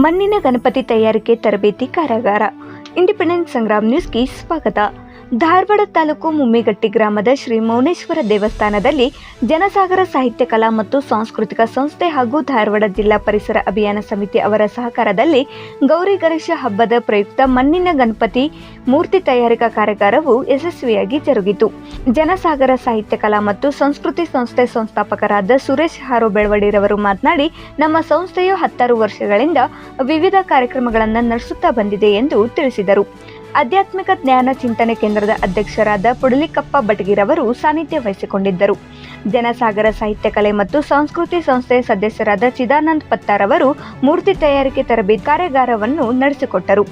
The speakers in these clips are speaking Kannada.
ಮಣ್ಣಿನ ಗಣಪತಿ ತಯಾರಿಕೆ ತರಬೇತಿ ಕಾರ್ಯಾಗಾರ ಇಂಡಿಪೆಂಡೆಂಟ್ ಸಂಗ್ರಾಮ್ ನ್ಯೂಸ್ಗೆ ಸ್ವಾಗತ. ಧಾರವಾಡ ತಾಲೂಕು ಮುಮ್ಮಿಗಟ್ಟಿ ಗ್ರಾಮದ ಶ್ರೀ ಮೌನೇಶ್ವರ ದೇವಸ್ಥಾನದಲ್ಲಿ ಜನಸಾಗರ ಸಾಹಿತ್ಯ ಕಲಾ ಮತ್ತು ಸಾಂಸ್ಕೃತಿಕ ಸಂಸ್ಥೆ ಹಾಗೂ ಧಾರವಾಡ ಜಿಲ್ಲಾ ಪರಿಸರ ಅಭಿಯಾನ ಸಮಿತಿ ಅವರ ಸಹಕಾರದಲ್ಲಿ ಗೌರಿ ಗಣೇಶ ಹಬ್ಬದ ಪ್ರಯುಕ್ತ ಮಣ್ಣಿನ ಗಣಪತಿ ಮೂರ್ತಿ ತಯಾರಿಕಾ ಕಾರ್ಯಾಗಾರವು ಯಶಸ್ವಿಯಾಗಿ ಜರುಗಿತು. ಜನಸಾಗರ ಸಾಹಿತ್ಯ ಕಲಾ ಮತ್ತು ಸಂಸ್ಕೃತಿ ಸಂಸ್ಥೆ ಸಂಸ್ಥಾಪಕರಾದ ಸುರೇಶ್ ಹಾರೋ ಬೆಳವಡಿರವರು ಮಾತನಾಡಿ, ನಮ್ಮ ಸಂಸ್ಥೆಯು ಹತ್ತಾರು ವರ್ಷಗಳಿಂದ ವಿವಿಧ ಕಾರ್ಯಕ್ರಮಗಳನ್ನು ನಡೆಸುತ್ತಾ ಬಂದಿದೆ ಎಂದು ತಿಳಿಸಿದರು. ಆಧ್ಯಾತ್ಮಿಕ ಜ್ಞಾನ ಚಿಂತನೆ ಕೇಂದ್ರದ ಅಧ್ಯಕ್ಷರಾದ ಪುಡಲಿಕಪ್ಪ ಬಟಗಿರವರು ಸಾನ್ನಿಧ್ಯ ವಹಿಸಿಕೊಂಡಿದ್ದರು. ಜನಸಾಗರ ಸಾಹಿತ್ಯ ಕಲೆ ಮತ್ತು ಸಂಸ್ಕೃತಿ ಸಂಸ್ಥೆಯ ಸದಸ್ಯರಾದ ಚಿದಾನಂದ್ ಪತ್ತಾರ್ ಅವರು ಮೂರ್ತಿ ತಯಾರಿಕೆ ತರಬೇತಿ ಕಾರ್ಯಾಗಾರವನ್ನು ನಡೆಸಿಕೊಟ್ಟರು.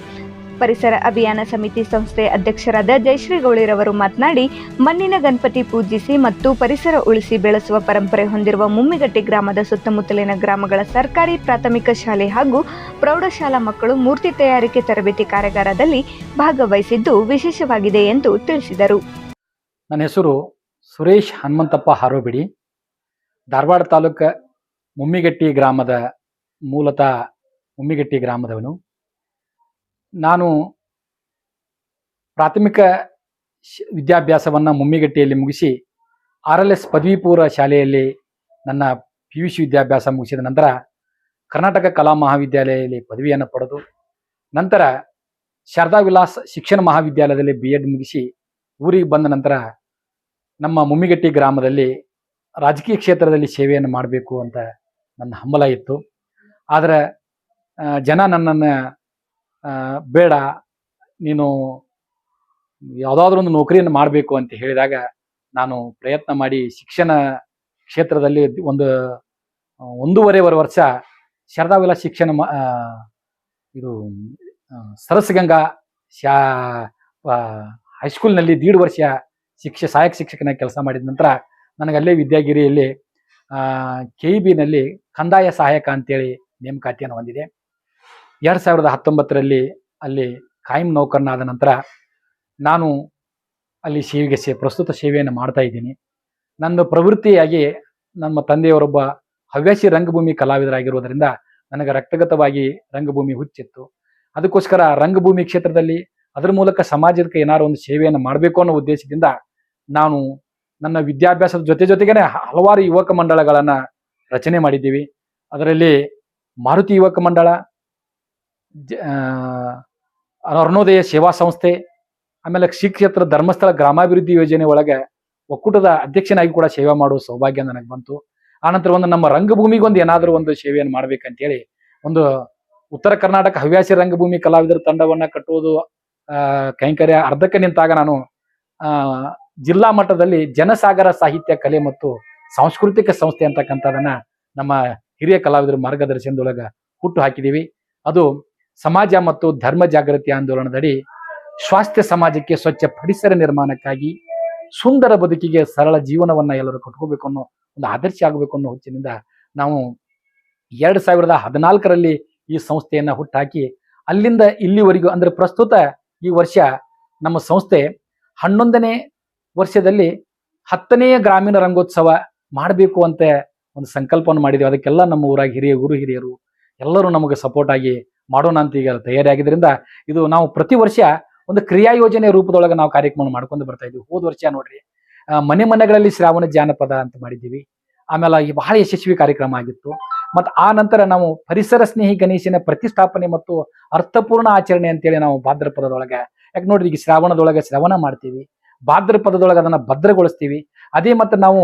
ಪರಿಸರ ಅಭಿಯಾನ ಸಮಿತಿ ಸಂಸ್ಥೆ ಅಧ್ಯಕ್ಷರಾದ ಜಯಶ್ರೀ ಗೌಳಿರವರು ಮಾತನಾಡಿ, ಮಣ್ಣಿನ ಗಣಪತಿ ಪೂಜಿಸಿ ಮತ್ತು ಪರಿಸರ ಉಳಿಸಿ ಬೆಳೆಸುವ ಪರಂಪರೆ ಹೊಂದಿರುವ ಮುಮ್ಮಿಗಟ್ಟಿ ಗ್ರಾಮದ ಸುತ್ತಮುತ್ತಲಿನ ಗ್ರಾಮಗಳ ಸರ್ಕಾರಿ ಪ್ರಾಥಮಿಕ ಶಾಲೆ ಹಾಗೂ ಪ್ರೌಢಶಾಲಾ ಮಕ್ಕಳು ಮೂರ್ತಿ ತಯಾರಿಕೆ ತರಬೇತಿ ಕಾರ್ಯಾಗಾರದಲ್ಲಿ ಭಾಗವಹಿಸಿದ್ದು ವಿಶೇಷವಾಗಿದೆ ಎಂದು ತಿಳಿಸಿದರು. ನನ್ನ ಹೆಸರು ಸುರೇಶ್ ಹನುಮಂತಪ್ಪ ಹಾರೋಬಿಡಿ. ಧಾರವಾಡ ತಾಲೂಕು ಮುಮ್ಮಿಗಟ್ಟಿ ಗ್ರಾಮದ ಮೂಲತಃ ಮುಮ್ಮಿಗಟ್ಟಿ ಗ್ರಾಮದವನು. ನಾನು ಪ್ರಾಥಮಿಕ ವಿದ್ಯಾಭ್ಯಾಸವನ್ನು ಮುಮ್ಮಿಗಟ್ಟಿಯಲ್ಲಿ ಮುಗಿಸಿ ಆರ್ ಎಲ್ ಎಸ್ ಪದವಿ ಪೂರ್ವ ಶಾಲೆಯಲ್ಲಿ ನನ್ನ ಪಿ ಯು ಸಿ ವಿದ್ಯಾಭ್ಯಾಸ ಮುಗಿಸಿದ ನಂತರ ಕರ್ನಾಟಕ ಕಲಾ ಮಹಾವಿದ್ಯಾಲಯದಲ್ಲಿ ಪದವಿಯನ್ನು ಪಡೆದು ನಂತರ ಶಾರದಾ ವಿಲಾಸ್ ಶಿಕ್ಷಣ ಮಹಾವಿದ್ಯಾಲಯದಲ್ಲಿ ಬಿ ಎಡ್ ಮುಗಿಸಿ ಊರಿಗೆ ಬಂದ ನಂತರ ನಮ್ಮ ಮುಮ್ಮಿಗಟ್ಟಿ ಗ್ರಾಮದಲ್ಲಿ ರಾಜಕೀಯ ಕ್ಷೇತ್ರದಲ್ಲಿ ಸೇವೆಯನ್ನು ಮಾಡಬೇಕು ಅಂತ ನನ್ನ ಹಂಬಲ ಇತ್ತು. ಆದರೆ ಜನ ನನ್ನನ್ನು ಬೇಡ, ನೀನು ಯಾವುದಾದ್ರೂ ಒಂದು ನೌಕರಿಯನ್ನು ಮಾಡಬೇಕು ಅಂತ ಹೇಳಿದಾಗ ನಾನು ಪ್ರಯತ್ನ ಮಾಡಿ ಶಿಕ್ಷಣ ಕ್ಷೇತ್ರದಲ್ಲಿ ಒಂದು ಒಂದೂವರೆ ವರ್ಷ ಶಾರದಾ ವಿಲಾಸ್ ಶಿಕ್ಷಣ ಇದು ಸರಸ್ಗಂಗಾ ಶಾ ಹೈಸ್ಕೂಲ್ನಲ್ಲಿ ದೀಡ್ ವರ್ಷ ಶಿಕ್ಷ, ಸಹಾಯಕ ಶಿಕ್ಷಕನ ಕೆಲಸ ಮಾಡಿದ ನಂತರ ನನಗಲ್ಲೇ ವಿದ್ಯಾಗಿರಿಯಲ್ಲಿ ಕೆ ಇ ಬಿನಲ್ಲಿ ಕಂದಾಯ ಸಹಾಯಕ ಅಂತೇಳಿ ನೇಮಕಾತಿಯನ್ನು ಹೊಂದಿದೆ. ಎರಡು ಸಾವಿರದ ಹತ್ತೊಂಬತ್ತರಲ್ಲಿ ಅಲ್ಲಿ ಕಾಯಂ ನೌಕರನಾದ ನಂತರ ನಾನು ಅಲ್ಲಿ ಸೇವೆಗೆ ಸೇ, ಪ್ರಸ್ತುತ ಸೇವೆಯನ್ನು ಮಾಡ್ತಾ ಇದ್ದೀನಿ. ನನ್ನ ಪ್ರವೃತ್ತಿಯಾಗಿ ನಮ್ಮ ತಂದೆಯವರೊಬ್ಬ ಹವ್ಯಾಸಿ ರಂಗಭೂಮಿ ಕಲಾವಿದರಾಗಿರುವುದರಿಂದ ನನಗೆ ರಕ್ತಗತವಾಗಿ ರಂಗಭೂಮಿ ಹುಚ್ಚಿತ್ತು. ಅದಕ್ಕೋಸ್ಕರ ರಂಗಭೂಮಿ ಕ್ಷೇತ್ರದಲ್ಲಿ ಅದರ ಮೂಲಕ ಸಮಾಜಕ್ಕೆ ಏನಾದ್ರು ಒಂದು ಸೇವೆಯನ್ನು ಮಾಡಬೇಕು ಅನ್ನೋ ಉದ್ದೇಶದಿಂದ ನಾನು ನನ್ನ ವಿದ್ಯಾಭ್ಯಾಸದ ಜೊತೆ ಜೊತೆಗೇನೆ ಹಲವಾರು ಯುವಕ ಮಂಡಳಗಳನ್ನು ರಚನೆ ಮಾಡಿದ್ದೀವಿ. ಅದರಲ್ಲಿ ಮಾರುತಿ ಯುವಕ ಮಂಡಳ ಅರುಣೋದಯ ಸೇವಾ ಸಂಸ್ಥೆ, ಆಮೇಲೆ ಶ್ರೀ ಕ್ಷೇತ್ರ ಧರ್ಮಸ್ಥಳ ಗ್ರಾಮಾಭಿವೃದ್ಧಿ ಯೋಜನೆ ಒಳಗೆ ಒಕ್ಕೂಟದ ಅಧ್ಯಕ್ಷನಾಗಿ ಕೂಡ ಸೇವೆ ಮಾಡುವ ಸೌಭಾಗ್ಯ ನನಗೆ ಬಂತು. ಆನಂತರ ಒಂದು ನಮ್ಮ ರಂಗಭೂಮಿಗೆ ಒಂದು ಏನಾದರೂ ಒಂದು ಸೇವೆಯನ್ನು ಮಾಡ್ಬೇಕಂತೇಳಿ ಒಂದು ಉತ್ತರ ಕರ್ನಾಟಕ ಹವ್ಯಾಸಿ ರಂಗಭೂಮಿ ಕಲಾವಿದರ ತಂಡವನ್ನು ಕಟ್ಟುವುದು ಕೈಂಕರ್ಯ ಅರ್ಧಕ್ಕೆ ನಿಂತಾಗ ನಾನು ಜಿಲ್ಲಾ ಮಟ್ಟದಲ್ಲಿ ಜನಸಾಗರ ಸಾಹಿತ್ಯ ಕಲೆ ಮತ್ತು ಸಾಂಸ್ಕೃತಿಕ ಸಂಸ್ಥೆ ಅಂತಕ್ಕಂಥದನ್ನ ನಮ್ಮ ಹಿರಿಯ ಕಲಾವಿದರ ಮಾರ್ಗದರ್ಶನದೊಳಗ ಹುಟ್ಟು ಹಾಕಿದ್ದೀವಿ ಅದು ಸಮಾಜ ಮತ್ತು ಧರ್ಮ ಜಾಗೃತಿ ಆಂದೋಲನದಡಿ ಸ್ವಾಸ್ಥ್ಯ ಸಮಾಜಕ್ಕೆ ಸ್ವಚ್ಛ ಪರಿಸರ ನಿರ್ಮಾಣಕ್ಕಾಗಿ ಸುಂದರ ಬದುಕಿಗೆ ಸರಳ ಜೀವನವನ್ನ ಎಲ್ಲರೂ ಕಟ್ಕೋಬೇಕು ಅನ್ನೋ ಒಂದು ಆದರ್ಶ ಆಗಬೇಕು ಅನ್ನೋ ಹುಚ್ಚಿನಿಂದ ನಾವು ಎರಡು ಸಾವಿರದ ಹದಿನಾಲ್ಕರಲ್ಲಿ ಈ ಸಂಸ್ಥೆಯನ್ನ ಹುಟ್ಟಾಕಿ ಅಲ್ಲಿಂದ ಇಲ್ಲಿವರೆಗೂ ಅಂದ್ರೆ ಪ್ರಸ್ತುತ ಈ ವರ್ಷ ನಮ್ಮ ಸಂಸ್ಥೆ ಹನ್ನೊಂದನೇ ವರ್ಷದಲ್ಲಿ ಹತ್ತನೆಯ ಗ್ರಾಮೀಣ ರಂಗೋತ್ಸವ ಮಾಡಬೇಕು ಅಂತ ಒಂದು ಸಂಕಲ್ಪವನ್ನು ಮಾಡಿದ್ವಿ. ಅದಕ್ಕೆಲ್ಲ ನಮ್ಮ ಊರಾಗ ಹಿರಿಯ ಗುರು, ಹಿರಿಯರು ಎಲ್ಲರೂ ನಮಗೆ ಸಪೋರ್ಟ್ ಆಗಿ ಮಾಡೋಣ ಅಂತ ಈಗ ತಯಾರಿಯಾಗಿದ್ದರಿಂದ ಇದು ನಾವು ಪ್ರತಿ ವರ್ಷ ಒಂದು ಕ್ರಿಯಾ ಯೋಜನೆ ರೂಪದೊಳಗೆ ನಾವು ಕಾರ್ಯಕ್ರಮ ಮಾಡ್ಕೊಂಡು ಬರ್ತಾ ಇದ್ವಿ ಹೋದ ವರ್ಷ ನೋಡ್ರಿ ಮನೆ ಮನೆಗಳಲ್ಲಿ ಶ್ರಾವಣ ಜಾನಪದ ಅಂತ ಮಾಡಿದ್ದೀವಿ. ಆಮೇಲೆ ಈ ಬಹಳ ಯಶಸ್ವಿ ಕಾರ್ಯಕ್ರಮ ಆಗಿತ್ತು. ಮತ್ತು ಆ ನಂತರ ನಾವು ಪರಿಸರ ಸ್ನೇಹಿ ಗಣೇಶನ ಪ್ರತಿಷ್ಠಾಪನೆ ಮತ್ತು ಅರ್ಥಪೂರ್ಣ ಆಚರಣೆ ಅಂತೇಳಿ ನಾವು ಭಾದ್ರಪದದೊಳಗೆ, ಯಾಕೆ ನೋಡ್ರಿ ಈಗ ಶ್ರಾವಣದೊಳಗೆ ಶ್ರವಣ ಮಾಡ್ತೀವಿ. ಭಾದ್ರಪದದೊಳಗೆ ಅದನ್ನ ಭದ್ರಗೊಳಿಸ್ತೀವಿ. ಅದೇ ಮತ್ತು ನಾವು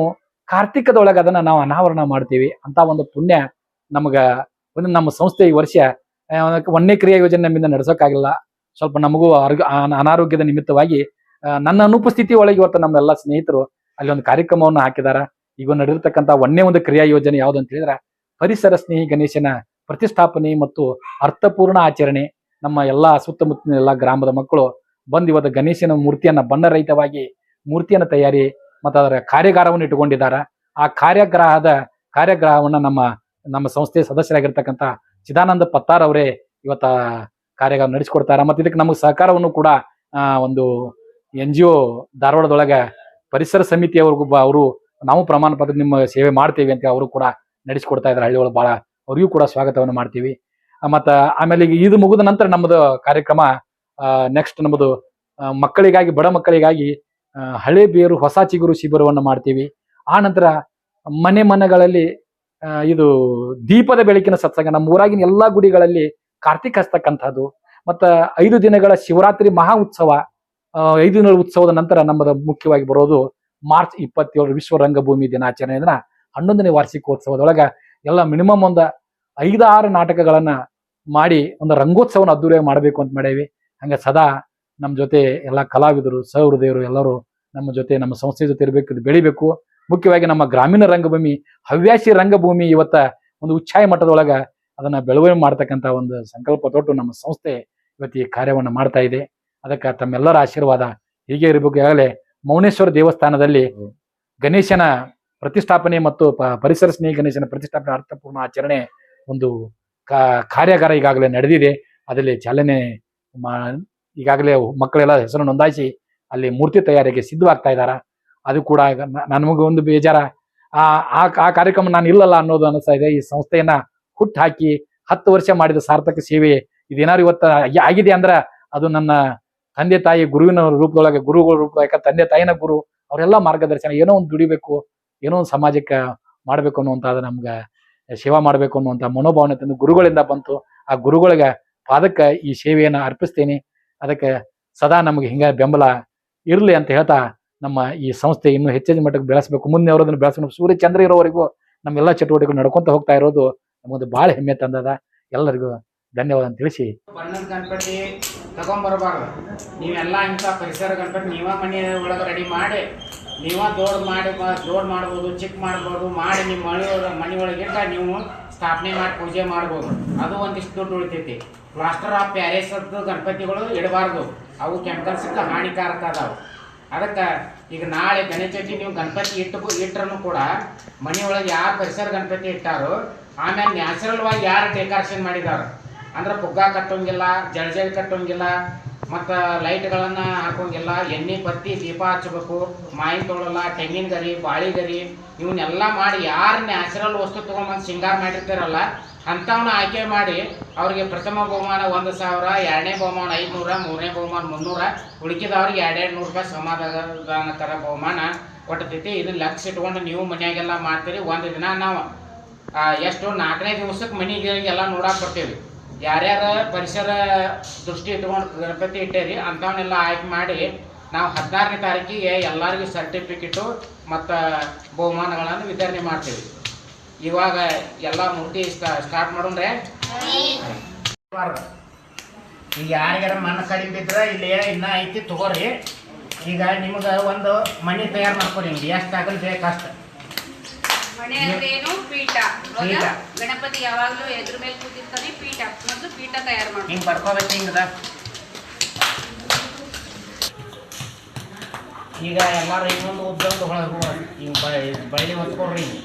ಕಾರ್ತಿಕದೊಳಗೆ ಅದನ್ನ ನಾವು ಅನಾವರಣ ಮಾಡ್ತೀವಿ ಅಂತ ಒಂದು ಪುಣ್ಯ ನಮಗೆ, ಒಂದು ನಮ್ಮ ಸಂಸ್ಥೆ ಈ ವರ್ಷ ಆ, ಒಂದನೇ ಕ್ರಿಯಾ ಯೋಜನೆ ನಮ್ಮಿಂದ ನಡೆಸೋಕ್ಕಾಗಿಲ್ಲ. ಸ್ವಲ್ಪ ನಮಗೂ ಅನಾರೋಗ್ಯದ ನಿಮಿತ್ತವಾಗಿ ನನ್ನ ಅನುಪಸ್ಥಿತಿ ಒಳಗೆ ಇವತ್ತು ನಮ್ಮೆಲ್ಲ ಸ್ನೇಹಿತರು ಅಲ್ಲಿ ಒಂದು ಕಾರ್ಯಕ್ರಮವನ್ನು ಹಾಕಿದಾರ ಈಗ ನಡೆದಿರ್ತಕ್ಕಂಥ ಒಂದೇ ಒಂದು ಕ್ರಿಯಾ ಯೋಜನೆ ಯಾವುದು ಅಂತ ಹೇಳಿದ್ರೆ ಪರಿಸರ ಸ್ನೇಹಿ ಗಣೇಶನ ಪ್ರತಿಷ್ಠಾಪನೆ ಮತ್ತು ಅರ್ಥಪೂರ್ಣ ಆಚರಣೆ. ನಮ್ಮ ಎಲ್ಲಾ ಸುತ್ತಮುತ್ತಲಿನ ಎಲ್ಲ ಗ್ರಾಮದ ಮಕ್ಕಳು ಬಂದು ಇವತ್ತು ಗಣೇಶನ ಮೂರ್ತಿಯನ್ನ ಬಣ್ಣರಹಿತವಾಗಿ ಮೂರ್ತಿಯನ್ನ ತಯಾರಿ ಮತ್ತು ಅದರ ಕಾರ್ಯಾಗಾರವನ್ನು ಇಟ್ಟುಕೊಂಡಿದ್ದಾರೆ. ಆ ಕಾರ್ಯಾಗ್ರಹದ ಕಾರ್ಯಾಗ್ರಹವನ್ನ ನಮ್ಮ ನಮ್ಮ ಸಂಸ್ಥೆಯ ಸದಸ್ಯರಾಗಿರ್ತಕ್ಕಂಥ ಚಿದಾನಂದ ಪತ್ತಾರ್ ಅವರೇ ಇವತ್ತ ಕಾರ್ಯಕ್ರಮ ನಡೆಸಿಕೊಡ್ತಾರೆ. ಮತ್ತು ಇದಕ್ಕೆ ನಮಗೆ ಸಹಕಾರವನ್ನು ಕೂಡ ಒಂದು ಎನ್ ಜಿ ಒ ಧಾರವಾಡದೊಳಗೆ ಪರಿಸರ ಅವರು ನಾವು ಪ್ರಮಾಣ ಪತ್ರ ನಿಮ್ಮ ಸೇವೆ ಮಾಡ್ತೇವೆ ಅಂತ ಅವರು ಕೂಡ ನಡೆಸಿಕೊಡ್ತಾ ಇದ್ದಾರೆ ಹಳ್ಳಿ ಒಳಗೆ ಭಾಳ ಅವರಿಗೂ ಕೂಡ ಸ್ವಾಗತವನ್ನು ಮಾಡ್ತೀವಿ. ಮತ್ತ, ಆಮೇಲೆ ಈಗ ಇದು ಮುಗಿದ ನಂತರ ನಮ್ಮದು ಕಾರ್ಯಕ್ರಮ ನೆಕ್ಸ್ಟ್ ನಮ್ಮದು ಮಕ್ಕಳಿಗಾಗಿ, ಬಡ ಮಕ್ಕಳಿಗಾಗಿ ಹಳೆ ಬೇರು ಹೊಸ ಚಿಗುರು ಶಿಬಿರವನ್ನು ಮಾಡ್ತೀವಿ. ಆ ನಂತರ ಮನೆ ಮನೆಗಳಲ್ಲಿ ಇದು ದೀಪದ ಬೆಳಕಿನ ಸತ್ಸಂಗ. ನಮ್ಮ ಊರಾಗಿನ ಎಲ್ಲಾ ಗುಡಿಗಳಲ್ಲಿ ಕಾರ್ತಿಕ್ ಹಸ್ತಕ್ಕಂಥದ್ದು ಮತ್ತ ಐದು ದಿನಗಳ ಶಿವರಾತ್ರಿ ಮಹಾ ಉತ್ಸವ ಐದು ದಿನಗಳ ಉತ್ಸವದ ನಂತರ ನಮ್ಮದು ಮುಖ್ಯವಾಗಿ ಬರೋದು ಮಾರ್ಚ್ ಇಪ್ಪತ್ತೇಳು ವಿಶ್ವ ರಂಗಭೂಮಿ ದಿನಾಚರಣೆ ದಿನ ಹನ್ನೊಂದನೇ ವಾರ್ಷಿಕೋತ್ಸವದೊಳಗ ಎಲ್ಲ ಮಿನಿಮಮ್ ಒಂದು ಐದಾರು ನಾಟಕಗಳನ್ನ ಮಾಡಿ ಒಂದು ರಂಗೋತ್ಸವನ ಅದ್ದೂರಿಯಾಗಿ ಮಾಡಬೇಕು ಅಂತ ಮಾಡೇವಿ. ಹಂಗೆ ಸದಾ ನಮ್ಮ ಜೊತೆ ಎಲ್ಲ ಕಲಾವಿದರು, ಸಹೃದಯರು ಎಲ್ಲರೂ ನಮ್ಮ ಜೊತೆ ನಮ್ಮ ಸಂಸ್ಥೆ ಜೊತೆ ಇರಬೇಕು, ಬೆಳಿಬೇಕು. ಮುಖ್ಯವಾಗಿ ನಮ್ಮ ಗ್ರಾಮೀಣ ರಂಗಭೂಮಿ ಹವ್ಯಾಸಿ ರಂಗಭೂಮಿ ಇವತ್ತ ಒಂದು ಉಚ್ಛಾಯ ಮಟ್ಟದೊಳಗ ಅದನ್ನ ಬೆಳವಣಿಗೆ ಮಾಡ್ತಕ್ಕಂಥ ಒಂದು ಸಂಕಲ್ಪ ತೊಟ್ಟು ನಮ್ಮ ಸಂಸ್ಥೆ ಇವತ್ತು ಈ ಕಾರ್ಯವನ್ನು ಮಾಡ್ತಾ ಇದೆ. ಅದಕ್ಕೆ ತಮ್ಮೆಲ್ಲರ ಆಶೀರ್ವಾದ ಹೀಗೆ ಇರಬೇಕು ಈಗಾಗಲೇ ಮೌನೇಶ್ವರ ದೇವಸ್ಥಾನದಲ್ಲಿ ಗಣೇಶನ ಪ್ರತಿಷ್ಠಾಪನೆ ಮತ್ತು ಪರಿಸರ ಸ್ನೇಹಿ ಗಣೇಶನ ಪ್ರತಿಷ್ಠಾಪನೆ ಅರ್ಥಪೂರ್ಣ ಆಚರಣೆ ಒಂದು ಕಾ- ಕಾರ್ಯಾಗಾರ ಈಗಾಗಲೇ ನಡೆದಿದೆ. ಅದರಲ್ಲಿ ಚಾಲನೆ ಮಾ- ಈಗಾಗಲೇ ಮಕ್ಕಳೆಲ್ಲ ಹೆಸರು ನೋಂದಾಯಿಸಿ ಅಲ್ಲಿ ಮೂರ್ತಿ ತಯಾರಿಗೆ ಸಿದ್ಧವಾಗ್ತಾ ಇದ್ದಾರ ಅದು ಕೂಡ ನನಗೆ ಒಂದು ಬೇಜಾರ. ಆ, ಆ- ಕಾರ್ಯಕ್ರಮ ನಾನು ಇಲ್ಲಲ್ಲ ಅನ್ನೋದು ಅನಿಸ್ತಾ ಇದೆ. ಈ ಸಂಸ್ಥೆಯನ್ನ ಹುಟ್ಟು ಹಾಕಿ ಹತ್ತು ವರ್ಷ ಮಾಡಿದ ಸಾರ್ಥಕ ಸೇವೆ ಇದೇನಾದ್ರು ಇವತ್ತ ಆಗಿ- ಆಗಿದೆ ಅಂದ್ರ ಅದು ನನ್ನ ತಂದೆ ತಾಯಿ ಗುರುವಿನ ರೂಪದೊಳಗೆ, ಗುರುಗಳ ರೂಪದಾಗ ತಂದೆ ತಾಯಿನ ಗುರು ಅವರೆಲ್ಲ ಮಾರ್ಗದರ್ಶನ, ಏನೋ ಒಂದು ದುಡಿಬೇಕು, ಏನೋ ಒಂದು ಸಮಾಜಕ್ಕೆ ಮಾಡ್ಬೇಕು ಅನ್ನುವಂಥದ್ದು ನಮ್ಗೆ ಸೇವಾ ಮಾಡ್ಬೇಕು ಅನ್ನುವಂಥ ಮನೋಭಾವನೆ ತಂದು ಗುರುಗಳಿಂದ ಬಂತು. ಆ ಗುರುಗಳಿಗೆ ಪಾದಕ್ಕೆ ಈ ಸೇವೆಯನ್ನು ಅರ್ಪಿಸ್ತೇನೆ. ಅದಕ್ಕೆ ಸದಾ ನಮಗೆ ಹಿಂಗೆ ಬೆಂಬಲ ಇರಲಿ ಅಂತ ಹೇಳ್ತಾ ನಮ್ಮ ಈ ಸಂಸ್ಥೆ ಇನ್ನೂ ಹೆಚ್ಚಿನ ಮಟ್ಟಕ್ಕೆ ಬೆಳೆಸಬೇಕು. ಮುಂದೆ ಅದನ್ನು ಬೆಳೆಸಬೇಕು ಸೂರ್ಯ ಚಂದ್ರ ಇರೋವರೆಗೂ ನಮ್ಮೆಲ್ಲ ಚಟುವಟಿಕೆಗಳು ನಡ್ಕೊಂತ ಹೋಗ್ತಾ ಇರೋದು ನಮಗೊಂದು ಭಾಳ ಹೆಮ್ಮೆ ತಂದದ. ಎಲ್ಲರಿಗೂ ಧನ್ಯವಾದ ಅಂತ ತಿಳಿಸಿ. ಬಣ್ಣದ ಗಣಪತಿ ತಗೊಂಬರಬಾರ್ದು. ನೀವೆಲ್ಲ ಇಂಥ ಪರಿಸರ ಗಣಪತಿ ನೀವ ಮನೆ ಒಳಗೆ ರೆಡಿ ಮಾಡಿ, ನೀವ ದೊಡ್ಡ ಮಾಡಿ ದೊಡ್ಡ ಮಾಡ್ಬೋದು ಚಿಕ್ಕ ಮಾಡ್ಬೋದು, ಮಾಡಿ ನಿಮ್ಮ ಮನೆ ಮನೆ ಒಳಗಿಟ್ಟ ನೀವು ಸ್ಥಾಪನೆ ಮಾಡಿ ಪೂಜೆ ಮಾಡ್ಬೋದು. ಅದು ಒಂದಿಷ್ಟು ದುಡ್ಡು ಉಳಿತೈತಿ. ಪ್ಲಾಸ್ಟರ್ ಆಫ್ ಪ್ಯಾರೇಸದ್ದು ಗಣಪತಿಗಳು ಇಡಬಾರ್ದು. ಅವು ಕೆಮಿಕಲ್ಸ್ಗೆ ಹಾನಿಕಾರಕ ಅದಾವು. ಅದಕ್ಕೆ ಈಗ ನಾಳೆ ಗಣೇಶ ನೀವು ಗಣಪತಿ ಇಟ್ಟು ಇಟ್ರೂ ಕೂಡ ಮನೆಯೊಳಗೆ ಯಾರು ಪರಿಸರ ಗಣಪತಿ ಇಟ್ಟಾರೋ ಆಮೇಲೆ ನ್ಯಾಚುರಲ್ವಾಗಿ ಯಾರು ಡೆಕೋರೇಷನ್ ಮಾಡಿದಾರೋ, ಅಂದ್ರೆ ಪುಗ್ಗ ಕಟ್ಟೋಂಗಿಲ್ಲ, ಜಳಜಳ ಕಟ್ಟೋಂಗಿಲ್ಲ ಮತ್ತು ಲೈಟ್ಗಳನ್ನು ಹಾಕೋಂಗಿಲ್ಲ ಎಣ್ಣೆ, ಬತ್ತಿ, ದೀಪ ಹಚ್ಚಬೇಕು. ಮಾಯಿನ ತೊಳಲ್ಲ, ತೆಂಗಿನ ಗರಿ, ಬಾಳಿ ಗರಿ ಇವನ್ನೆಲ್ಲ ಮಾಡಿ ಯಾರು ನ್ಯಾಚುರಲ್ ವಸ್ತು ತೊಗೊಂಬಂದು ಸಿಂಗಾರ ಮಾಡಿರ್ತಾರಲ್ಲ ಅಂಥವನ್ನ ಆಯ್ಕೆ ಮಾಡಿ ಅವ್ರಿಗೆ ಪ್ರಥಮ ಬಹುಮಾನ ಒಂದು ಸಾವಿರ, ಎರಡನೇ ಬಹುಮಾನ ಐದುನೂರ, ಮೂರನೇ ಬಹುಮಾನ ಮುನ್ನೂರ, ಉಳಿಕಿದವ್ರಿಗೆ ಎರಡೆರಡು ನೂರು ರೂಪಾಯಿ ಸಮಾಧಾನ ಥರ ಬಹುಮಾನ ಕೊಟ್ಟತೈತಿ ಇದು ಲಕ್ಷ ಇಟ್ಕೊಂಡು ನೀವು ಮನೆಯಾಗೆಲ್ಲ ಮಾಡ್ತೀರಿ. ಒಂದು ದಿನ ನಾವು ಎಷ್ಟು ನಾಲ್ಕನೇ ದಿವಸಕ್ಕೆ ಮನೆಗೆಲ್ಲ ನೋಡಕ್ಕೆ ಬರ್ತೀವಿ. ಯಾರ್ಯಾರ ಪರಿಸರ ದೃಷ್ಟಿ ಇಟ್ಕೊಂಡು ಗಣಪತಿ ಇಟ್ಟೇರಿ, ಅಂಥವನ್ನೆಲ್ಲ ಆಯ್ಕೆ ಮಾಡಿ ನಾವು ಹದಿನಾರನೇ ತಾರೀಕಿಗೆ ಎಲ್ಲರಿಗೂ ಸರ್ಟಿಫಿಕೇಟು ಮತ್ತು ಬಹುಮಾನಗಳನ್ನು ವಿತರಣೆ ಮಾಡ್ತೀವಿ. ಇವಾಗ ಎಲ್ಲ ಮೂರ್ತಿ ಸ್ಟಾರ್ಟ್ ಮಾಡೋಣ್ರೆ? ಈಗ ಯಾರಿಗಾರ ಮಣ್ಣು ಕಡಿಮೆ ಬಿದ್ರೆ ಇಲ್ಲಿ ಇನ್ನೂ ಐತಿ ತಗೋರಿ. ಈಗ ನಿಮ್ಗೆ ಒಂದು ಮನೆ ತಯಾರು ಮಾಡ್ಕೊಡಿ ಎಷ್ಟು ಆಗಲಿ ಮನೆ ಅಂದ್ರೆ ಏನು ಪೀಠ. ಹೌದಾ? ಪೀಠ. ಗಣಪತಿ ಯಾವಾಗ್ಲೂ ಎದ್ರ ಮೇಲೆ ಕೂತಿರ್ತಾನೆ ಪೀಠ. ಮೊದಲು ಪೀಠ ತಯಾರು ಮಾಡಿ ಹಿಂಗೆ ಬರ್ಕೋಬೇಕು ಹಿಂಗದ? ಈಗ ಎಲ್ಲಾರು ಇನ್ನೊಂದು ಉದ್ದೊಂದು ಹೊಳಗು ಹಿಂಗೆ ಬಳ್ಳಿ ಹೊತ್ಕೊಡ್ರಿ ಹಿಂಗೆ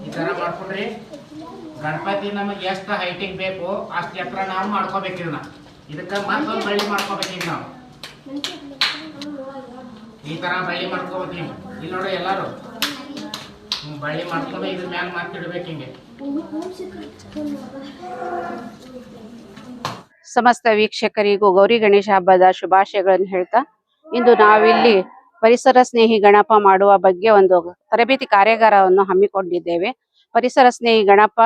ಈ ಥರ ಮಾಡ್ಕೊಡ್ರಿ ಗಣಪತಿ ನಮಗೆ ಎಷ್ಟು ಹೈಟಿಗೆ ಬೇಕು ಅಷ್ಟು ಎತ್ತರ ನಾವು ಮಾಡ್ಕೋಬೇಕು ಇದನ್ನ. ಇದಕ್ಕೆ ಮತ್ತೊಂದು ಬಳ್ಳಿ ಮಾಡ್ಕೋಬೇಕು ಈಗ ನಾವು. ಈ ತರ ಬಳ್ಳಿ ಮಾಡ್ಕೋಬೇಕು ನೀವು. ಇಲ್ಲಿ ನೋಡಿ ಎಲ್ಲಾರು. ಬಳ್ಳಿ ಮಾಡ್ಕೊಂಡು ಇದ್ರ ಮ್ಯಾಲ ಮತ್ತೆ ಹಿಂಗೆ. ಸಮಸ್ತ ವೀಕ್ಷಕರಿಗೂ ಗೌರಿ ಗಣೇಶ ಹಬ್ಬದ ಶುಭಾಶಯಗಳನ್ನು ಹೇಳ್ತಾ, ಇಂದು ನಾವಿಲ್ಲಿ ಪರಿಸರ ಸ್ನೇಹಿ ಗಣಪ ಮಾಡುವ ಬಗ್ಗೆ ಒಂದು ತರಬೇತಿ ಕಾರ್ಯಾಗಾರವನ್ನು ಹಮ್ಮಿಕೊಂಡಿದ್ದೇವೆ. ಪರಿಸರ ಸ್ನೇಹಿ ಗಣಪ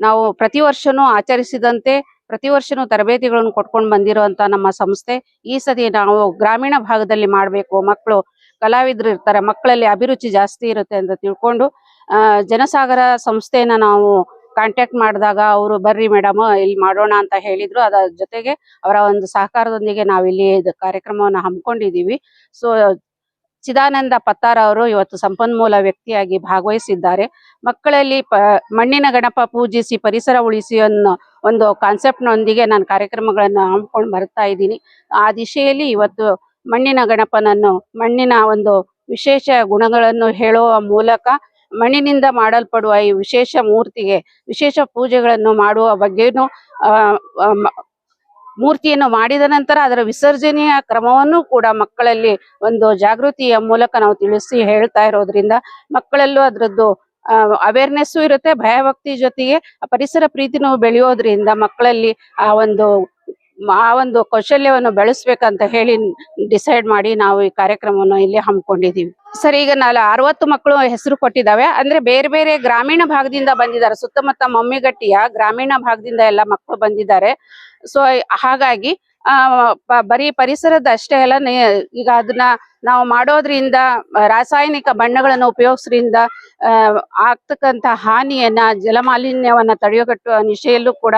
ನಾವು ಪ್ರತಿ ವರ್ಷನೂ ಆಚರಿಸಿದಂತೆ ಪ್ರತಿ ವರ್ಷನೂ ತರಬೇತಿಗಳನ್ನು ಕೊಟ್ಕೊಂಡು ಬಂದಿರುವಂತ ನಮ್ಮ ಸಂಸ್ಥೆ ಈ ಸತಿ ನಾವು ಗ್ರಾಮೀಣ ಭಾಗದಲ್ಲಿ ಮಾಡಬೇಕು. ಮಕ್ಕಳು ಕಲಾವಿದರು ಇರ್ತಾರೆ, ಮಕ್ಕಳಲ್ಲಿ ಅಭಿರುಚಿ ಜಾಸ್ತಿ ಇರುತ್ತೆ ಅಂತ ತಿಳ್ಕೊಂಡು ಜನಸಾಗರ ಸಂಸ್ಥೆನ ನಾವು ಕಾಂಟ್ಯಾಕ್ಟ್ ಮಾಡಿದಾಗ ಅವರು, ಬರ್ರಿ ಮೇಡಮ್ ಇಲ್ಲಿ ಮಾಡೋಣ ಅಂತ ಹೇಳಿದ್ರು. ಅದರ ಜೊತೆಗೆ ಅವರ ಒಂದು ಸಹಕಾರದೊಂದಿಗೆ ನಾವಿಲ್ಲಿ ಕಾರ್ಯಕ್ರಮವನ್ನು ಹಮ್ಮಿಕೊಂಡಿದ್ದೀವಿ. ಸೊ ಚಿದಾನಂದ ಪತ್ತಾರ ಅವರು ಇವತ್ತು ಸಂಪನ್ಮೂಲ ವ್ಯಕ್ತಿಯಾಗಿ ಭಾಗವಹಿಸಿದ್ದಾರೆ. ಮಕ್ಕಳಲ್ಲಿ ಪ, ಮಣ್ಣಿನ ಗಣಪ ಪೂಜಿಸಿ, ಪರಿಸರ ಉಳಿಸಿ ಅನ್ನೋ ಒಂದು ಕಾನ್ಸೆಪ್ಟ್ನೊಂದಿಗೆ ನಾನು ಕಾರ್ಯಕ್ರಮಗಳನ್ನು ಹಮ್ಮಿಕೊಂಡು ಬರ್ತಾ ಇದ್ದೀನಿ. ಆ ದಿಶೆಯಲ್ಲಿ ಇವತ್ತು ಮಣ್ಣಿನ ಗಣಪನನ್ನು, ಮಣ್ಣಿನ ಒಂದು ವಿಶೇಷ ಗುಣಗಳನ್ನು ಹೇಳುವ ಮೂಲಕ ಮಣ್ಣಿನಿಂದ ಮಾಡಲ್ಪಡುವ ಈ ವಿಶೇಷ ಮೂರ್ತಿಗೆ, ವಿಶೇಷ ಪೂಜೆಗಳನ್ನು ಮಾಡುವ ಬಗ್ಗೆನೂ ಮೂರ್ತಿಯನ್ನು ಮಾಡಿದ ನಂತರ ಅದರ ವಿಸರ್ಜನೆಯ ಕ್ರಮವನ್ನು ಕೂಡ ಮಕ್ಕಳಲ್ಲಿ ಒಂದು ಜಾಗೃತಿಯ ಮೂಲಕ ನಾವು ತಿಳಿಸಿ ಹೇಳ್ತಾ ಇರೋದ್ರಿಂದ ಮಕ್ಕಳಲ್ಲೂ ಅದರದ್ದು ಅವೇರ್ನೆಸ್ಸು ಇರುತ್ತೆ, ಭಯಭಕ್ತಿ ಜೊತೆಗೆ ಪರಿಸರ ಪ್ರೀತಿನೂ ಬೆಳೆಯೋದ್ರಿಂದ ಮಕ್ಕಳಲ್ಲಿ ಆ ಒಂದು ಆ ಒಂದು ಕೌಶಲ್ಯವನ್ನು ಬೆಳೆಸ್ಬೇಕಂತ ಹೇಳಿ ಡಿಸೈಡ್ ಮಾಡಿ ನಾವು ಈ ಕಾರ್ಯಕ್ರಮವನ್ನು ಇಲ್ಲಿ ಹಮ್ಮಿಕೊಂಡಿದ್ದೀವಿ. ಸರ್, ಈಗ ನಾಲ್ಕು ಅರವತ್ತು ಮಕ್ಕಳು ಹೆಸರು ಕೊಟ್ಟಿದ್ದಾವೆ. ಅಂದ್ರೆ ಬೇರೆ ಬೇರೆ ಗ್ರಾಮೀಣ ಭಾಗದಿಂದ ಬಂದಿದ್ದಾರೆ. ಸುತ್ತಮುತ್ತ ಮಮ್ಮಿಗಟ್ಟಿಯ ಗ್ರಾಮೀಣ ಭಾಗದಿಂದ ಎಲ್ಲ ಮಕ್ಕಳು ಬಂದಿದ್ದಾರೆ. ಸೊ ಹಾಗಾಗಿ ಬರೀ ಪರಿಸರದ ಅಷ್ಟೇ ಅಲ್ಲ ಈಗ ಅದನ್ನ ನಾವು ಮಾಡೋದ್ರಿಂದ ರಾಸಾಯನಿಕ ಬಣ್ಣಗಳನ್ನು ಉಪಯೋಗಿಸೋದ್ರಿಂದ ಆ, ಆಗ್ತಕ್ಕಂತ ಹಾನಿಯನ್ನ ಜಲಮಾಲಿನ್ಯವನ್ನ ತಡೆಯೋಗಟ್ಟುವ ನಿಶೆಯಲ್ಲೂ ಕೂಡ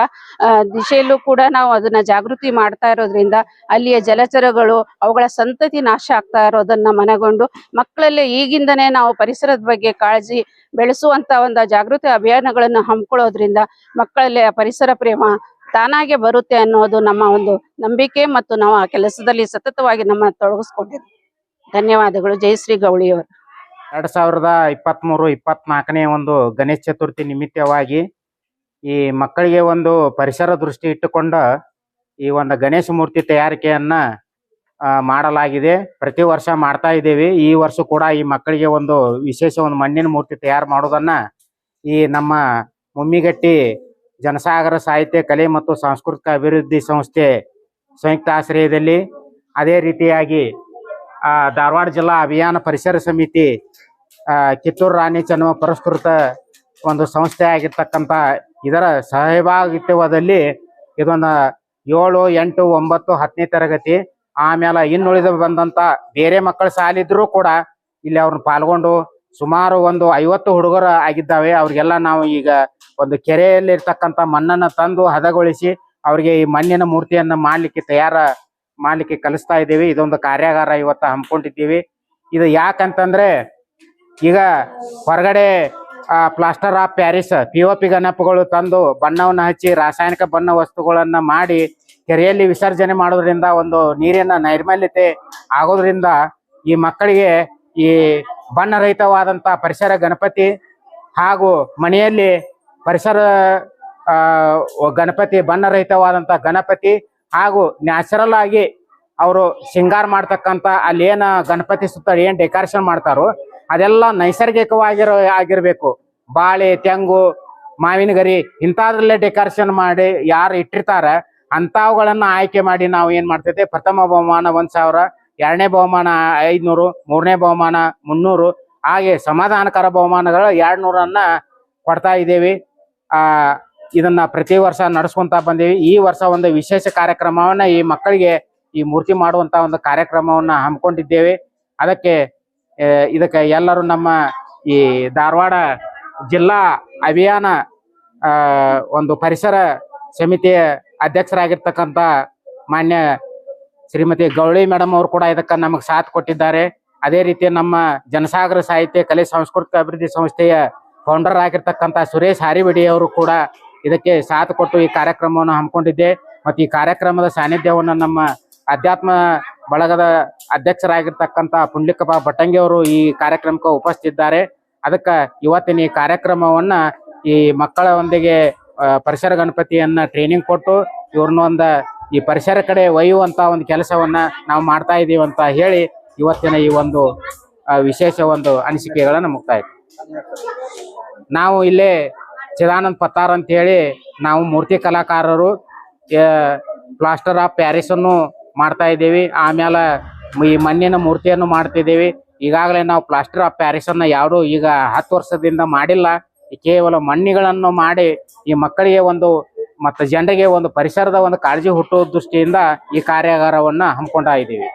ದಿಶೆಯಲ್ಲೂ ಕೂಡ ನಾವು ಅದನ್ನ ಜಾಗೃತಿ ಮಾಡ್ತಾ ಇರೋದ್ರಿಂದ ಅಲ್ಲಿಯ ಜಲಚರಗಳು ಅವುಗಳ ಸಂತತಿ ನಾಶ ಆಗ್ತಾ ಇರೋದನ್ನ ಮನಗೊಂಡು ಮಕ್ಕಳಲ್ಲೇ ಈಗಿಂದನೇ ನಾವು ಪರಿಸರದ ಬಗ್ಗೆ ಕಾಳಜಿ ಬೆಳೆಸುವಂತ ಒಂದು ಜಾಗೃತಿ ಅಭಿಯಾನಗಳನ್ನು ಹಮ್ಮಿಕೊಳ್ಳೋದ್ರಿಂದ ಮಕ್ಕಳಲ್ಲಿ ಪರಿಸರ ಪ್ರೇಮ ತಾನಾಗೆ ಬರುತ್ತೆ ಅನ್ನೋದು ನಮ್ಮ ಒಂದು ನಂಬಿಕೆ ಮತ್ತು ನಾವು ಆ ಕೆಲಸದಲ್ಲಿ ಸತತವಾಗಿ ನಮ್ಮ ತೊಡಗಿಸ್ಕೊಂಡಿದ್ವಿ ಧನ್ಯವಾದಗಳು. ಜಯಶ್ರೀ ಗೌಳಿಯವರು. ಎರಡ್ ಸಾವಿರದ ಇಪ್ಪತ್ತ್ಮೂರು ಇಪ್ಪತ್ನಾಲ್ಕನೇ ಒಂದು ಗಣೇಶ ಚತುರ್ಥಿ ನಿಮಿತ್ತವಾಗಿ ಈ ಮಕ್ಕಳಿಗೆ ಒಂದು ಪರಿಸರ ದೃಷ್ಟಿ ಇಟ್ಟುಕೊಂಡು ಈ ಒಂದು ಗಣೇಶ ಮೂರ್ತಿ ತಯಾರಿಕೆಯನ್ನ ಮಾಡಲಾಗಿದೆ. ಪ್ರತಿ ವರ್ಷ ಮಾಡ್ತಾ ಇದ್ದೇವೆ. ಈ ವರ್ಷ ಕೂಡ ಈ ಮಕ್ಕಳಿಗೆ ಒಂದು ವಿಶೇಷ ಒಂದು ಮಣ್ಣಿನ ಮೂರ್ತಿ ತಯಾರು ಮಾಡೋದನ್ನ ಈ ನಮ್ಮ ಮುಮ್ಮಿಗಟ್ಟಿ ಜನಸಾಗರ ಸಾಹಿತ್ಯ, ಕಲೆ ಮತ್ತು ಸಾಂಸ್ಕೃತಿಕ ಅಭಿವೃದ್ಧಿ ಸಂಸ್ಥೆ ಸಂಯುಕ್ತ ಆಶ್ರಯದಲ್ಲಿ ಅದೇ ರೀತಿಯಾಗಿ ಧಾರವಾಡ ಜಿಲ್ಲಾ ಅಭಿಯಾನ ಪರಿಸರ ಸಮಿತಿ ಕಿತ್ತೂರು ರಾಣಿ ಚೆನ್ನಮ್ಮ ಪುರಸ್ಕೃತ ಒಂದು ಸಂಸ್ಥೆ ಆಗಿರ್ತಕ್ಕಂಥ ಇದರ ಸಹಭಾಗಿತ್ವದಲ್ಲಿ ಇದೊಂದು ಏಳು, ಎಂಟು, ಒಂಬತ್ತು, ಹತ್ತನೇ ತರಗತಿ, ಆಮೇಲೆ ಇನ್ನುಳಿದ ಬಂದಂತ ಬೇರೆ ಮಕ್ಕಳ ಸಾಲಿದ್ರು ಕೂಡ ಇಲ್ಲಿ ಅವ್ರನ್ನ ಪಾಲ್ಗೊಂಡು ಸುಮಾರು ಒಂದು ಐವತ್ತು ಹುಡುಗರು ಆಗಿದ್ದಾವೆ. ಅವ್ರಿಗೆಲ್ಲ ನಾವು ಈಗ ಒಂದು ಕೆರೆಯಲ್ಲಿ ಇರ್ತಕ್ಕಂತ ಮಣ್ಣನ್ನ ತಂದು ಹದಗೊಳಿಸಿ ಅವರಿಗೆ ಈ ಮಣ್ಣಿನ ಮೂರ್ತಿಯನ್ನ ಮಾಡ್ಲಿಕ್ಕೆ ತಯಾರ, ಮಾಡ್ಲಿಕ್ಕೆ ಕಲಿಸ್ತಾ ಇದ್ದೀವಿ. ಇದೊಂದು ಕಾರ್ಯಾಗಾರ ಇವತ್ತು ಹಮ್ಮಿಕೊಂಡಿದ್ದೀವಿ. ಇದು ಯಾಕಂತಂದ್ರೆ ಈಗ ಹೊರಗಡೆ plaster of Paris P O P ಗಣಪಗಳು ತಂದು ಬಣ್ಣವನ್ನು ಹಚ್ಚಿ ರಾಸಾಯನಿಕ ಬಣ್ಣ ವಸ್ತುಗಳನ್ನ ಮಾಡಿ ಕೆರೆಯಲ್ಲಿ ವಿಸರ್ಜನೆ ಮಾಡೋದ್ರಿಂದ ಒಂದು ನೀರಿನ ನೈರ್ಮಲ್ಯತೆ ಆಗೋದ್ರಿಂದ ಈ ಮಕ್ಕಳಿಗೆ ಈ ಬಣ್ಣರಹಿತವಾದಂತ ಪರಿಸರ ಗಣಪತಿ ಹಾಗೂ ಮನೆಯಲ್ಲಿ ಪರಿಸರ ಗಣಪತಿ ಬಣ್ಣರಹಿತವಾದಂತ ಗಣಪತಿ ಹಾಗೂ ನ್ಯಾಚುರಲ್ ಆಗಿ ಅವರು ಶೃಂಗಾರ ಮಾಡ್ತಕ್ಕಂಥ ಅಲ್ಲಿ ಏನ ಗಣಪತಿ ಸುತ್ತ ಏನ್ ಡೆಕೋರೇಷನ್ ಮಾಡ್ತಾರೋ ಅದೆಲ್ಲ ನೈಸರ್ಗಿಕವಾಗಿರೋ ಆಗಿರಬೇಕು. ಬಾಳೆ, ತೆಂಗು ಮಾವಿನ ಗರಿ ಇಂಥದ್ರಲ್ಲೇ ಡೆಕೋರೇಷನ್ ಮಾಡಿ ಯಾರು ಇಟ್ಟಿರ್ತಾರೆ ಅಂಥವುಗಳನ್ನು ಆಯ್ಕೆ ಮಾಡಿ ನಾವು ಏನ್ ಮಾಡ್ತೈತೆ ಪ್ರಥಮ ಬಹುಮಾನ ಒಂದ್ ಸಾವಿರ, ಎರಡನೇ ಬಹುಮಾನ ಐದುನೂರು, ಮೂರನೇ ಬಹುಮಾನ ಮುನ್ನೂರು, ಹಾಗೆ ಸಮಾಧಾನಕರ ಬಹುಮಾನಗಳು ಎರಡ್ ನೂರನ್ನ ಕೊಡ್ತಾ ಇದ್ದೇವೆ. ಆ, ಇದನ್ನ ಪ್ರತಿ ವರ್ಷ ನಡೆಸ್ಕೊಂತ ಬಂದೀವಿ. ಈ ವರ್ಷ ಒಂದು ವಿಶೇಷ ಕಾರ್ಯಕ್ರಮವನ್ನ ಈ ಮಕ್ಕಳಿಗೆ ಈ ಮೂರ್ತಿ ಮಾಡುವಂತ ಒಂದು ಕಾರ್ಯಕ್ರಮವನ್ನ ಹಮ್ಮಿಕೊಂಡಿದ್ದೇವೆ. ಅದಕ್ಕೆ ಇದಕ್ಕೆ ಎಲ್ಲರೂ ನಮ್ಮ ಈ ಧಾರವಾಡ ಜಿಲ್ಲಾ ಅಭಿಯಾನ ಒಂದು ಪರಿಸರ ಸಮಿತಿಯ ಅಧ್ಯಕ್ಷರಾಗಿರ್ತಕ್ಕಂಥ ಮಾನ್ಯ ಶ್ರೀಮತಿ ಗೌಳಿ ಮೇಡಮ್ ಅವರು ಕೂಡ ಇದಕ್ಕೆ ನಮಗೆ ಸಾಥ್ ಕೊಟ್ಟಿದ್ದಾರೆ. ಅದೇ ರೀತಿ ನಮ್ಮ ಜನಸಾಗರ ಸಾಹಿತ್ಯ, ಕಲೆ, ಸಾಂಸ್ಕೃತಿಕ ಅಭಿವೃದ್ಧಿ ಸಂಸ್ಥೆಯ ಫೌಂಡರ್ ಆಗಿರ್ತಕ್ಕಂಥ ಸುರೇಶ್ ಹಾರಿಬಿಡಿ ಅವರು ಕೂಡ ಇದಕ್ಕೆ ಸಾಥ್ ಕೊಟ್ಟು ಈ ಕಾರ್ಯಕ್ರಮವನ್ನು ಹಮ್ಮಿಕೊಂಡಿದ್ದೆ. ಮತ್ತು ಈ ಕಾರ್ಯಕ್ರಮದ ಸಾನ್ನಿಧ್ಯವನ್ನು ನಮ್ಮ ಅಧ್ಯಾತ್ಮ ಬಳಗದ ಅಧ್ಯಕ್ಷರಾಗಿರ್ತಕ್ಕಂಥ ಪುಂಡ್ಲಿಕಪ್ಪ ಭಟ್ಟಂಗಿ ಅವರು ಈ ಕಾರ್ಯಕ್ರಮಕ್ಕೆ ಉಪಸ್ಥಿತಿದ್ದಾರೆ. ಅದಕ್ಕೆ ಇವತ್ತಿನ ಈ ಕಾರ್ಯಕ್ರಮವನ್ನ ಈ ಮಕ್ಕಳೊಂದಿಗೆ ಪರಿಸರ ಗಣಪತಿಯನ್ನ ಟ್ರೈನಿಂಗ್ ಕೊಟ್ಟು ಇವ್ರನ್ನ ಒಂದು ಈ ಪರಿಸರ ಕಡೆ ಒಯ್ಯುವಂತ ಒಂದು ಕೆಲಸವನ್ನ ನಾವು ಮಾಡ್ತಾ ಇದೀವಿ ಅಂತ ಹೇಳಿ ಇವತ್ತಿನ ಈ ಒಂದು ವಿಶೇಷ ಒಂದು ಅನಿಸಿಕೆಗಳನ್ನು ಮುಕ್ತಾಯ ನಾವು ಇಲ್ಲಿ ಚಿದಾನಂದ್ ಪತ್ತಾರ್ ಅಂತ ಹೇಳಿ ನಾವು ಮೂರ್ತಿ ಕಲಾಕಾರರು ಪ್ಲಾಸ್ಟರ್ ಆಫ್ ಪ್ಯಾರಿಸ್ ಅನ್ನು ಮಾಡ್ತಾ ಇದ್ದೀವಿ. ಆಮೇಲೆ ಈ ಮಣ್ಣಿನ ಮೂರ್ತಿಯನ್ನು ಮಾಡ್ತಿದ್ದೀವಿ. ಈಗಾಗಲೇ ನಾವು ಪ್ಲಾಸ್ಟರ್ ಆಫ್ ಪ್ಯಾರಿಸ್ ಅನ್ನ ಯಾರು ಈಗ ಹತ್ತು ವರ್ಷದಿಂದ ಮಾಡಿಲ್ಲ. ಕೇವಲ ಮಣ್ಣಿಗಳನ್ನು ಮಾಡಿ ಈ ಮಕ್ಕಳಿಗೆ ಒಂದು ಮತ್ತು ಜನರಿಗೆ ಒಂದು ಪರಿಸರದ ಒಂದು ಕಾಳಜಿ ಹುಟ್ಟುವ ದೃಷ್ಟಿಯಿಂದ ಈ ಕಾರ್ಯಾಗಾರವನ್ನು ಹಮ್ಮಿಕೊಂಡಾ ಇದ್ದೀವಿ.